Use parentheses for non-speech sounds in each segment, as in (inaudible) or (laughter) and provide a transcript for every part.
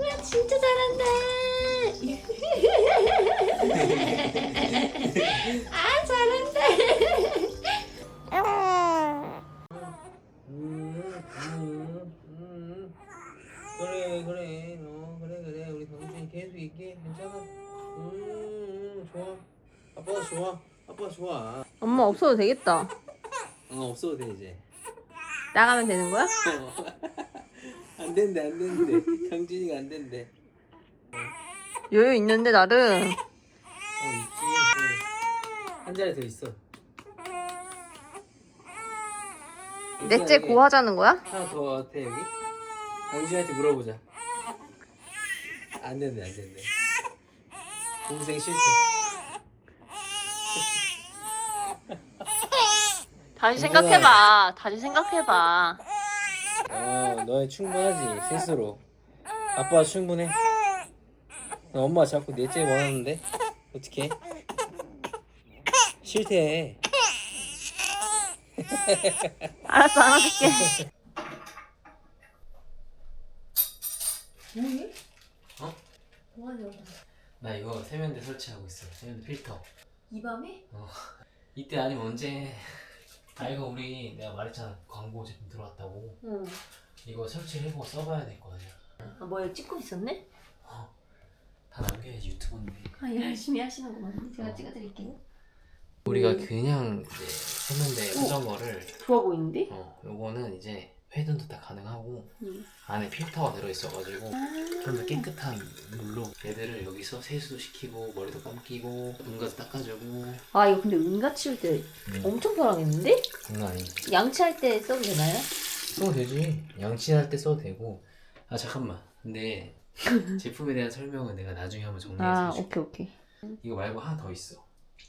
야 진짜 잘한다. (laughs) 아 잘한다. 그래 그래 어 그래 그래. 우리 당신 계속 있게. 괜찮아. 음, 음 좋아. 아빠가 좋아. 아빠가 좋아. 엄마 없어도 되겠다. 어 없어도 돼 이제 나가면 되는 거야? 어. (laughs) 안 된대 안 된대 강진이가 안 된대 여유 있는데 나름. 어 있지 네. 한 자리 더 있어 넷째 고 하자는 거야? 하나 더 같아 여기 강진이한테 물어보자 안 된대 안 된대 동생 싫대 다시 생각해봐. 다시 생각해봐. 어, 너희 충분하지 스스로. 아빠 충분해. 엄마 자꾸 넷째 원하는데 어떻게? 싫대. (laughs) 알았어 안아줄게. 어? 뭐하냐? 나 이거 세면대 설치하고 있어. 세면대 필터. 이 밤에? 이때 아니면 언제? 아 이거 우리 내가 말했잖아 광고 제품 들어왔다고. 응. 이거 설치해보고 써봐야 될 거 아니야. 아 뭐야 찍고 있었네? 다 남겨야지 유튜브인데. 아 열심히 하시는구만. 제가 찍어드릴게요. 우리가 그냥 이제 세면대 자전거를 좋아 보이는데? 어 요거는 이제 회전도 다 가능하고 응. 안에 필터가 들어있어가지고 좀 더 깨끗한 물로 얘들을 여기서 세수도 시키고 머리도 감기고 눈가도 닦아주고 아 이거 근데 응가 치울 때 엄청 편하겠는데? 장난 아니지 양치할 때 써도 되나요? 써도 되지 양치할 때 써도 되고 아 잠깐만 근데 (laughs) 제품에 대한 설명은 내가 나중에 한번 정리해서 아 해줄게 오케이 오케이. 이거 말고 하나 더 있어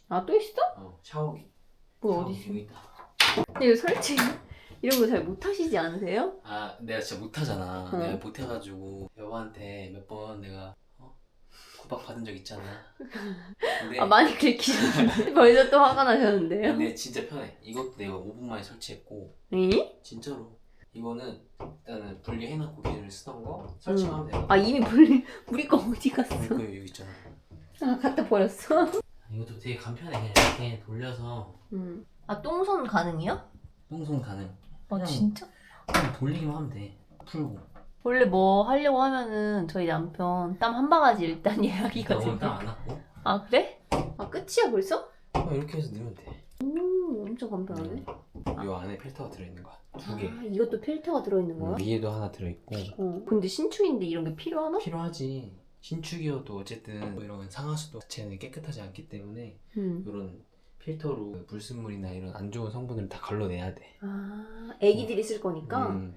아 또 있어? 어 샤워기 뭐 어디 있어? 여기 있다 근데 이거 설치 이런 거 잘 못하시지 않으세요? 아 내가 진짜 못하잖아 어. 내가 못해가지고 여보한테 몇 번 내가 어? 구박 받은 적 있잖아 근데 아 많이 긁히셨는데 (laughs) 벌써 또 화가 나셨는데요? 근데 진짜 편해 이것도 내가 5분 만에 설치했고 응? 진짜로 이거는 일단은 분리해놓고 걔를 쓰던 거 설치하면 돼요 아 이미 물리 (laughs) 우리 거 어디 갔어? 이거 여기 있잖아 아 갖다 버렸어? 이것도 되게 간편해 그냥 이렇게 돌려서 응. 아 똥손 가능해요? 똥손 가능 아 그냥- 진짜? 그냥 돌리기만 하면 돼 풀고 원래 뭐 하려고 하면은 저희 남편 땀 한 바가지 일단 (laughs) 오늘 예약이거든요. 땀안 왔고 아 그래? 아 끝이야 벌써? 그냥 이렇게 해서 넣으면 돼오 엄청 간편하네. 이 안에 필터가 들어있는 거야 두 개 아 이것도 필터가 들어있는 거야? 위에도 하나 들어있고 어. 근데 신축인데 이런 게 필요하나? 필요하지 신축이어도 어쨌든 뭐 이런 상하수도 자체는 깨끗하지 않기 때문에 응. 이런 필터로 불순물이나 이런 안 좋은 성분을 다 걸러내야 돼 아 애기들이 쓸 거니까. 음,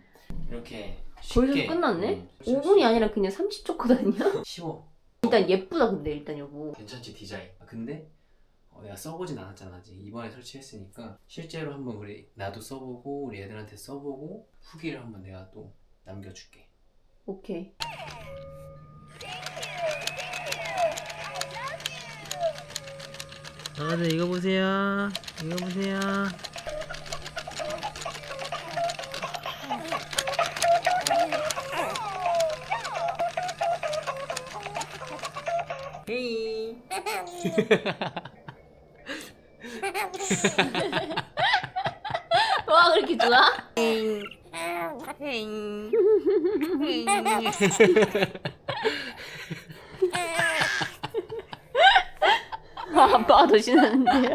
이렇게 벌써 쉽게 끝났네? 음, 5분이 아니라 그냥 30초 거든요? (laughs) 쉬워 일단 예쁘다 근데 일단 여보. 괜찮지 디자인 근데 어, 내가 써보진 않았잖아 아직 이번에 설치했으니까 실제로 한번 우리 나도 써보고 우리 애들한테 써보고 후기를 한번 내가 또 남겨줄게 오케이. 여러분들 이거 보세요. 이거 보세요. 헤이. 와 그렇게 좋아? 아, (laughs) 아빠가 더 신나는데요.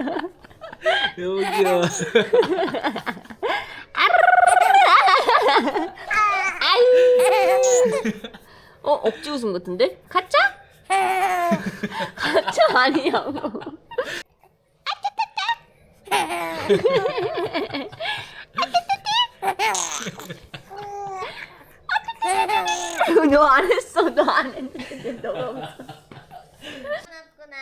여기요 어 억지 웃음 같은데? 가짜? 가짜 아니냐고. 너 안 했어, 너 안 했는데 너가 웃어. 끝났구나.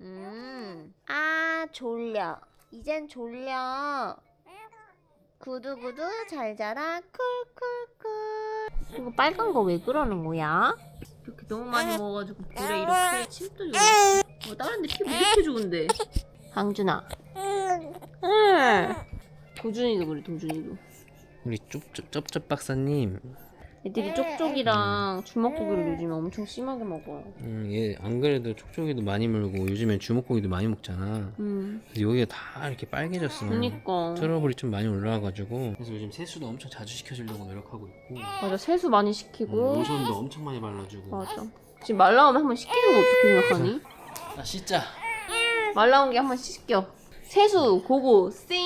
음, 아 졸려. 이젠 졸려. 구두구두 잘 자라 쿨쿨쿨. 이거 빨간 거 왜 그러는 거야? 이렇게 너무 많이 먹어가지고 볼에 이렇게 침도 주고. 어, 다른 데 피부 이렇게 좋은데. 강준아. 응, 응. 도준이도 그래 도준이도. 우리 쩝쩝 쩝쩝 박사님 애들이 쪽쪽이랑 주먹고기를 요즘에 엄청 심하게 먹어. 음, 얘 안 그래도 촉촉이도 많이 물고 요즘엔 주먹고기도 많이 먹잖아 음. 그래서 여기가 다 이렇게 빨개졌어 그니까. 트러블이 좀 많이 올라와가지고 그래서 요즘 세수도 엄청 자주 시켜주려고 노력하고 있고 맞아 세수 많이 시키고. 음, 로션도 엄청 많이 발라주고 맞아. 지금 말 나오면 한번 씻기는 거 어떻게 생각하니? 아 씻자 말 나온 게 한번 씻겨. 세수 고고 쌩.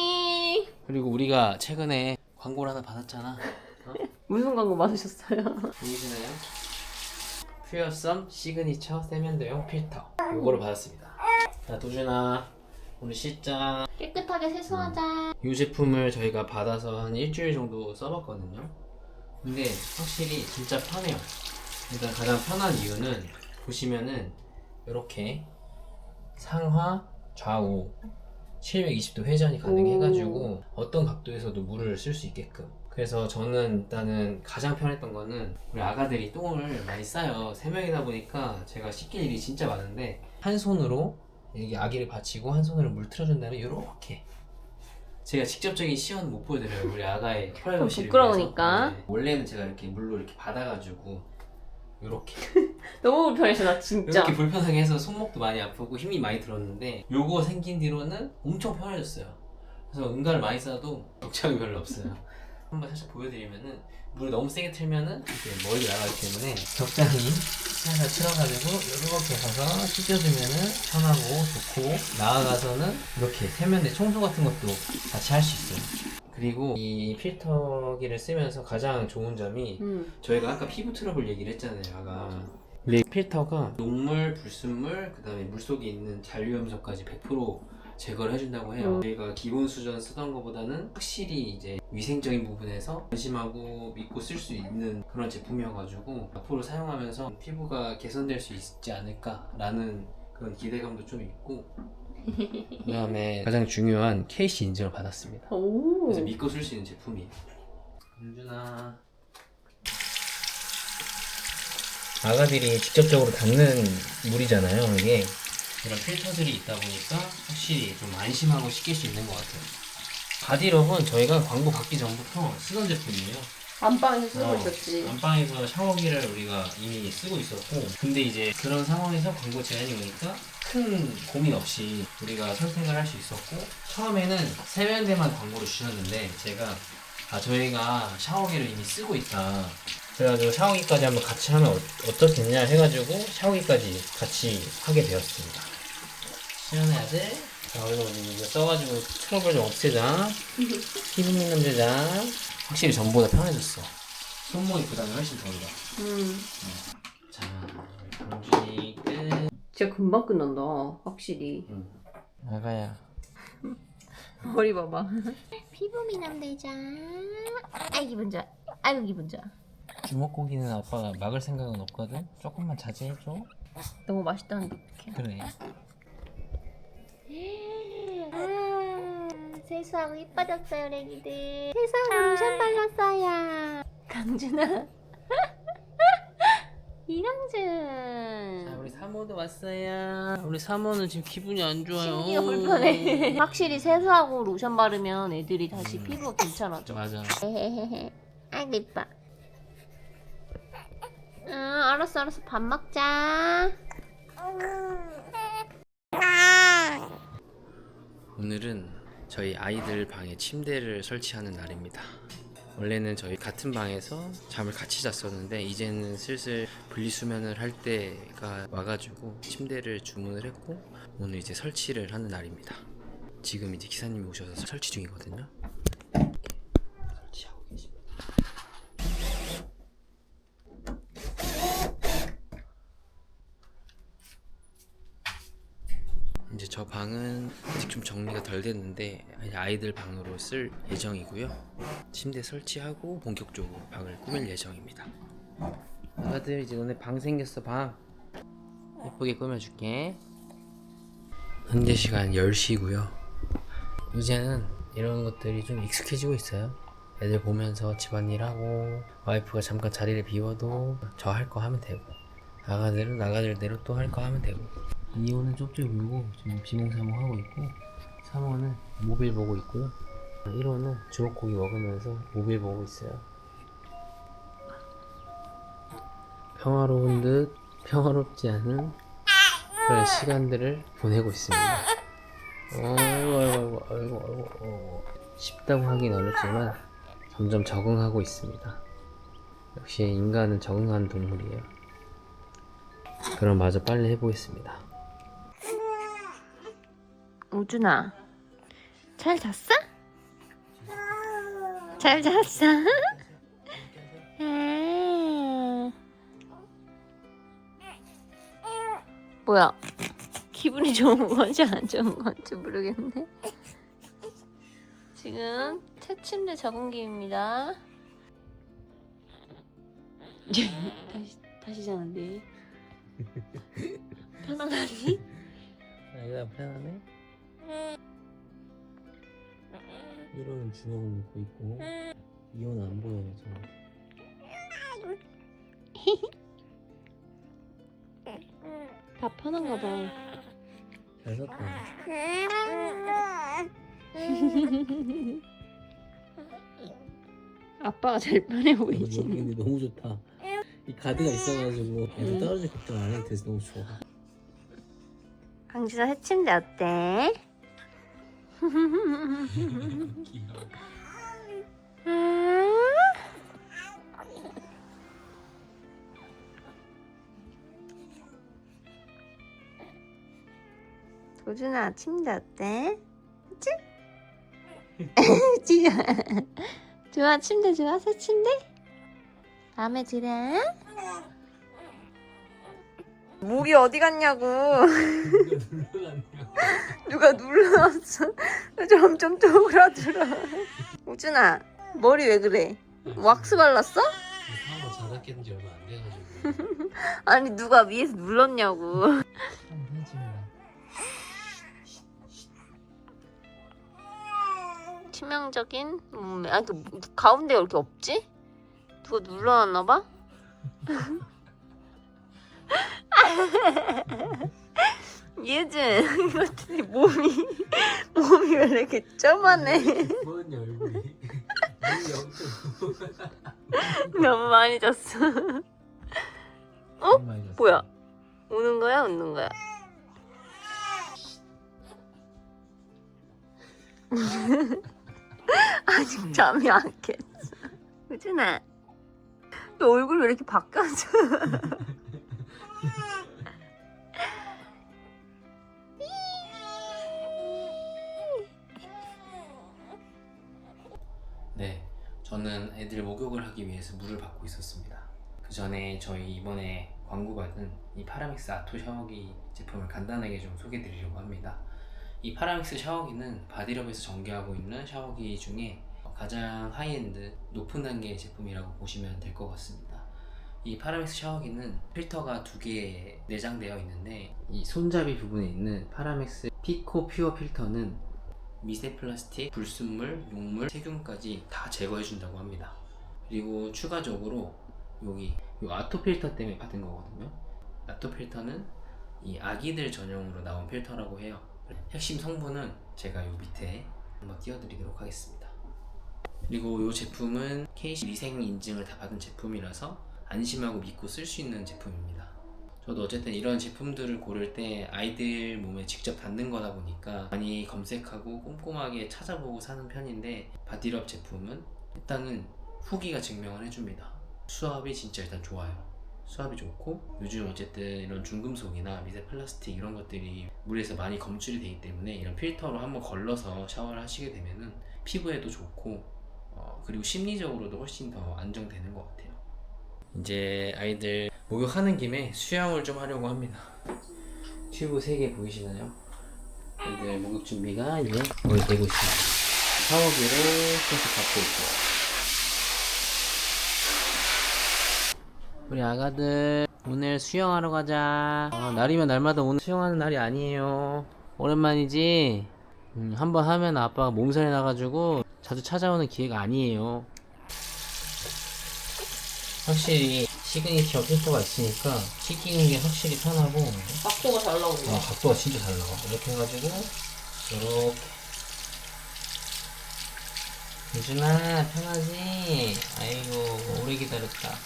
그리고 우리가 최근에 광고를 하나 받았잖아 어? 무슨 광고 받으셨어요? (laughs) 보이시나요? 퓨어썸 시그니처 세면대용 필터 요거를 받았습니다 자 도준아 우리 씻자 깨끗하게 세수하자. 이 제품을 저희가 받아서 한 일주일 정도 써봤거든요. 근데 확실히 진짜 편해요. 일단 가장 편한 이유는 보시면은 이렇게 상하 좌우 720도 회전이 가능해가지고 어떤 각도에서도 물을 쓸 수 있게끔. 그래서 저는 일단은 가장 편했던 거는 우리 아가들이 똥을 많이 싸요. 세 명이다 보니까 제가 씻길 일이 진짜 많은데 한 손으로 여기 아기를 받치고 한 손으로 물 틀어준 다음에 이렇게 제가 직접적인 시연은 못 보여드려요 우리 아가의 프라이버시를 부끄러우니까. 위해서. 네. 원래는 제가 이렇게 물로 이렇게 받아가지고 이렇게 (laughs) 너무 불편했어 나 진짜. 이렇게 불편하게 해서 손목도 많이 아프고 힘이 많이 들었는데 요거 생긴 뒤로는 엄청 편해졌어요 그래서 응가를 많이 싸도 걱정이 별로 없어요 한번 살짝 보여드리면은 물을 너무 세게 틀면은 이렇게 멀리 나가기 때문에 적당히 살살 틀어가지고 이렇게 가서 씻겨주면은 편하고 좋고 나아가서는 이렇게 세면대 청소 같은 것도 같이 할 수 있어요 그리고 이 필터기를 쓰면서 가장 좋은 점이 음. 저희가 아까 피부 트러블 얘기를 했잖아요, 아까. 근데 필터가 녹물, 불순물, 그다음에 물 속에 있는 잔류염소까지 100% 제거를 해준다고 해요. 음. 저희가 기본 수전 쓰던 것보다는 확실히 이제 위생적인 부분에서 안심하고 믿고 쓸 수 있는 그런 제품이어가지고 앞으로 사용하면서 피부가 개선될 수 있지 않을까라는 그런 기대감도 좀 있고. (laughs) 그다음에 가장 중요한 KC 인증을 받았습니다. 오. 그래서 믿고 쓸 수 있는 제품이에요. 윤준아. 아가들이 직접적으로 닿는 물이잖아요, 이게. 이런 필터들이 있다 보니까 확실히 좀 안심하고 씻길 수 있는 것 같아요. 바디럽은 저희가 광고 받기 전부터 쓰던 제품이에요. 안방에서 쓰고 어, 있었지. 안방에서 샤워기를 우리가 이미 쓰고 있었고 근데 이제 그런 상황에서 광고 제안이 오니까 큰 고민 없이 우리가 선택을 할 수 있었고 처음에는 세면대만 광고를 주셨는데 제가 아 저희가 샤워기를 이미 쓰고 있다 그래가지고 샤워기까지 한번 같이 하면 어, 어떻겠냐 해가지고 샤워기까지 같이 하게 되었습니다 시원해야 돼? 자 우리 이거 써가지고 트러블 좀 없애자 (laughs) 피부 미남제자 확실히 전보다 편해졌어 손목이 부담이 훨씬 덜다 음. 자 강준이 끝 진짜 금방 끝난다. 확실히. 아가야 (laughs) 머리 봐봐. (laughs) 피부 미남되자. 아이 기분 좋아. 아이고 기분 좋아. 주먹고기는 아빠가 막을 생각은 없거든 조금만 자제해줘 너무 맛있다는데 어떡해. 그래 세수하고 이뻐졌어요, 레기들. 세수하고 로션 발랐어요. 강준아. (laughs) 자 이강준. 우리 사모도 왔어요 우리 사모는 지금 기분이 안 좋아요 심기가 불편해. 확실히 세수하고 로션 바르면 애들이 다시 피부가 괜찮아져. 맞아 헤헤헤헤. 아이고 이뻐. 응, 알았어, 알았어. 밥 먹자. 오늘은 저희 아이들 방에 침대를 설치하는 날입니다. 원래는 저희 같은 방에서 잠을 같이 잤었는데 이제는 슬슬 분리수면을 할 때가 와가지고 침대를 주문을 했고 오늘 이제 설치를 하는 날입니다. 지금 이제 기사님이 오셔서 설치 중이거든요. 설치하고 계십니다. 이제 저 방은 아직 좀 정리가 덜 됐는데 아이들 방으로 쓸 예정이고요. 침대 설치하고 본격적으로 방을 꾸밀 예정입니다. 아가들 이제 너네 방 생겼어 방. 예쁘게 꾸며줄게. 현재 시간 10시고요. 이제는 이런 것들이 좀 익숙해지고 있어요. 애들 보면서 집안일하고 와이프가 잠깐 자리를 비워도 저 할 거 하면 되고 아가들은 아가들대로 또 할 거 하면 되고 이호는 쪽쪽 울고 지금 비몽사몽 하고 있고 3호는 모빌 보고 있고요. 1호는 주먹고기 먹으면서 모빌 보고 있어요. 평화로운 듯 평화롭지 않은 그런 시간들을 보내고 있습니다. 어이구, 아이고, 아이고, 아이고, 아이고. 쉽다고 하긴 어렵지만 점점 적응하고 있습니다. 역시 인간은 적응하는 동물이에요. 그럼 마저 빨리 해보겠습니다. 우준아, 잘 잤어? 잘 잤어? (laughs) 음. 뭐야? 기분이 좋은 건지 안 좋은 건지 모르겠네. 지금 새침대 적응기입니다. (laughs) 다시 다시 자는데 (laughs) 편안하니? 아이가 편하네? 1호는 주먹을 먹고 있고 2호는 안 보여요 저 다 편한가 봐. 잘 샀다 (laughs) 아빠가 제일 편해 여기 보이지. 근데 너무 좋다 이 가드가 있어가지고 애들 떨어질 걱정 안 해도 돼서 너무 좋아 강진아 새침대 어때? (laughs) 도준아 침대 어때? 그치? (laughs) 그치? (laughs) 좋아 침대 좋아 새 침대? 마음에 들어? 목이 어디 갔냐고 (laughs) 누가 눌러놨어 점점 쪼그라들어 우준아 머리 왜 그래? 왁스 발랐어? 상어 자다 깬지 얼마 안 돼가지고 (laughs) 아니 누가 위에서 눌렀냐고 치명적인 몸매 아니 그 가운데가 이렇게 없지? 누가 눌러놨나 봐? (laughs) (laughs) 예준 이거 어떻게 몸이 몸이 왜 이렇게 쪼만해 뭐였냐 얼굴이 너무 많이 졌어 (laughs) 어? 뭐야? 우는 거야 웃는 거야? (laughs) 아직 잠이 안 깼어 우준아 너 얼굴 왜 이렇게 바뀌었어? (laughs) 네, 저는 애들 목욕을 하기 위해서 물을 받고 있었습니다. 그 전에 저희 이번에 광고받은 이 파라믹스 아토 샤워기 제품을 간단하게 좀 소개드리려고 합니다. 이 파라믹스 샤워기는 바디럽에서 전개하고 있는 샤워기 중에 가장 하이엔드 높은 단계의 제품이라고 보시면 될 것 같습니다. 이 파라믹스 샤워기는 필터가 두 개 내장되어 있는데 이 손잡이 부분에 있는 파라믹스 피코 퓨어 필터는 미세 플라스틱, 불순물, 용물, 세균까지 다 제거해 준다고 합니다. 그리고 추가적으로 여기 이 아토 필터 때문에 받은 거거든요. 아토 필터는 이 아기들 전용으로 나온 필터라고 해요. 핵심 성분은 제가 이 밑에 한번 띄워드리도록 하겠습니다. 그리고 이 제품은 KC 위생 인증을 다 받은 제품이라서 안심하고 믿고 쓸 수 있는 제품입니다. 저도 어쨌든 이런 제품들을 고를 때 아이들 몸에 직접 닿는 거다 보니까 많이 검색하고 꼼꼼하게 찾아보고 사는 편인데 바디럽 제품은 일단은 후기가 증명을 해줍니다. 수압이 진짜 일단 좋아요. 수압이 좋고 요즘 어쨌든 이런 중금속이나 미세 플라스틱 이런 것들이 물에서 많이 검출이 되기 때문에 이런 필터로 한번 걸러서 샤워를 하시게 되면은 피부에도 좋고 어, 그리고 심리적으로도 훨씬 더 안정되는 것 같아요. 이제 아이들 목욕하는 김에 수영을 좀 하려고 합니다. 튜브 3개 보이시나요? 아이들 목욕 준비가 이제 거의 되고 있습니다. 샤워기를 계속 갖고 있고 우리 아가들 오늘 수영하러 가자. 어, 날이면 날마다 오늘 수영하는 날이 아니에요. 오랜만이지. 음, 한번 하면 아빠가 몸살이 나가지고 자주 찾아오는 기회가 아니에요. 확실히 시그니처 필터가 있으니까 씻기는 게 확실히 편하고 각도가 잘 나오네 어, 각도가 진짜 잘 나와. 이렇게 해가지고 요렇게 유준아 편하지? 아이고 오래 기다렸다 와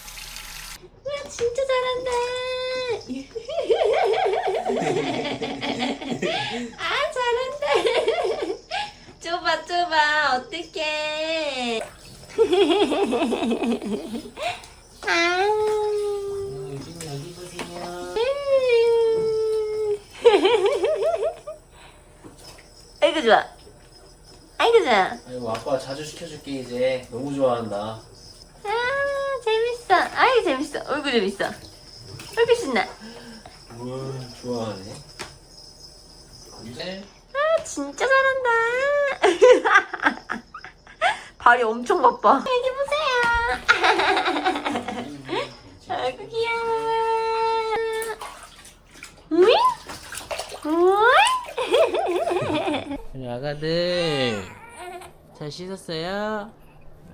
진짜 잘한다. (laughs) 아 잘한다. (laughs) 좁아 좁아 어떡해. (laughs) 아. 여기 보세요 아이고 좋아. 아이고 좋아. 아이고 아빠 자주 시켜줄게 이제 너무 좋아한다 아 재밌어. 아이 재밌어. 얼굴 재밌어. 얼굴 신나. 우와 좋아하네 이제 아 진짜 잘한다. (laughs) 발이 엄청 바빠. 보세요. 아이고 귀여워. 우리 아가들 잘 씻었어요?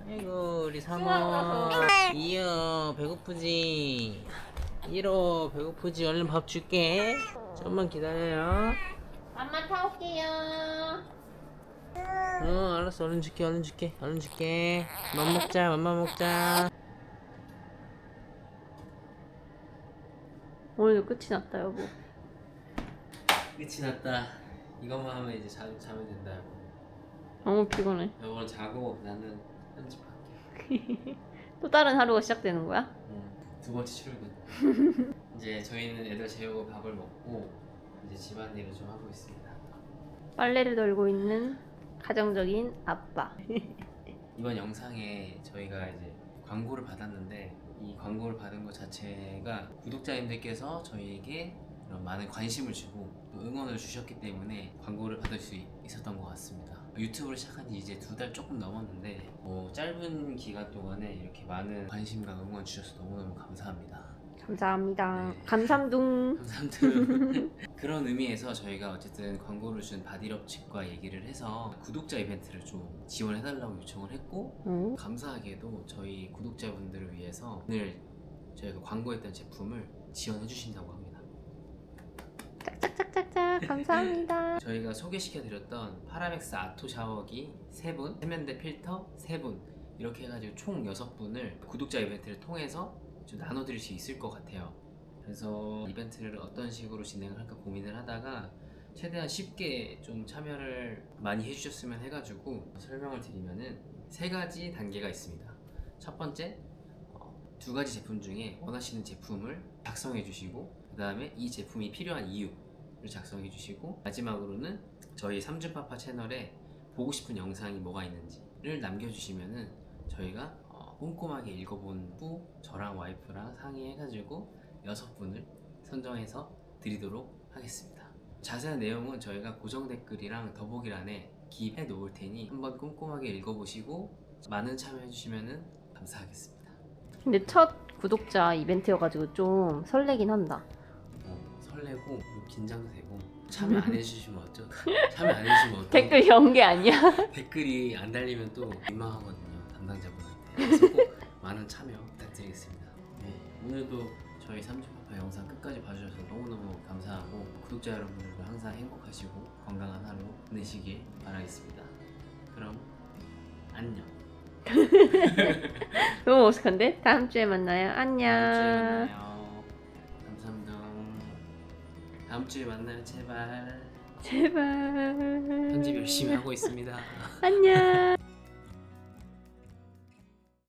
아이고 우리 상어 이어 배고프지? 이로 배고프지? 얼른 밥 줄게 좀만 기다려요 맘마 타올게요. 어 알았어 얼른 줄게 얼른 줄게 얼른 줄게 맘 먹자 맘마 먹자 오늘도 끝이 났다 여보. 끝이 났다 이것만 하면 이제 자, 자면 된다 여보 너무 피곤해. 여보는 자고 나는 편집할게 (laughs) 또 다른 하루가 시작되는 거야? 응, 두 번째 출근 (laughs) 이제 저희는 애들 재우고 밥을 먹고 이제 집안일을 좀 하고 있습니다 빨래를 널고 있는 가정적인 아빠. 이번 영상에 저희가 이제 광고를 받았는데 이 광고를 받은 것 자체가 구독자님들께서 저희에게 이런 많은 관심을 주고 또 응원을 주셨기 때문에 광고를 받을 수 있- 있었던 것 같습니다. 유튜브를 시작한 지 이제 두 달 조금 넘었는데 뭐 짧은 기간 동안에 이렇게 많은 관심과 응원 주셔서 너무너무 감사합니다. 감사합니다. 네. 감삼둥. 감사합니다. (laughs) 그런 의미에서 저희가 어쨌든 광고를 준 바디럽 측과 얘기를 해서 구독자 이벤트를 좀 지원해달라고 요청을 했고 어? 감사하게도 저희 구독자분들을 위해서 오늘 저희가 광고했던 제품을 지원해 주신다고 합니다. 짝짝짝짝짝 감사합니다. (laughs) 저희가 소개시켜드렸던 파라맥스 아토 샤워기 3분, 세면대 필터 3분 이렇게 해가지고 총 6분을 구독자 이벤트를 통해서 좀 나눠드릴 수 있을 것 같아요. 그래서 이벤트를 어떤 식으로 진행을 할까 고민을 하다가 최대한 쉽게 좀 참여를 많이 해주셨으면 해가지고 설명을 드리면은 세 가지 단계가 있습니다. 첫 번째, 어, 두 가지 제품 중에 원하시는 제품을 작성해 주시고 그 다음에 이 제품이 필요한 이유를 작성해 주시고 마지막으로는 저희 삼주파파 채널에 보고 싶은 영상이 뭐가 있는지를 남겨주시면은 저희가 어, 꼼꼼하게 읽어본 후 저랑 와이프랑 상의해가지고 여섯 분을 선정해서 드리도록 하겠습니다. 자세한 내용은 저희가 고정 댓글이랑 더보기란에 기입해 놓을 테니 한번 꼼꼼하게 읽어보시고 많은 참여해주시면 감사하겠습니다. 근데 첫 구독자 이벤트여가지고 좀 설레긴 한다. 어, 설레고 좀 긴장도 되고 참여 안 해주시면 어쩌 참여 안 해주시면 어떡 (laughs) 댓글 연게 아니야? (laughs) 댓글이 안 달리면 또 민망하거든요 담당자분한테 그래서 꼭 많은 참여 부탁드리겠습니다 네, 오늘도 저희 삼주파파 영상 끝까지 봐주셔서 너무너무 감사하고 구독자 여러분들도 항상 행복하시고 건강한 하루 보내시길 바라겠습니다 그럼 안녕 (laughs) 너무 어색한데? 다음 주에 만나요. 안녕. 다음 주에 만나요 감사합니다 다음 주에 만나요 제발 제발. 편집 열심히 하고 있습니다 안녕. (laughs)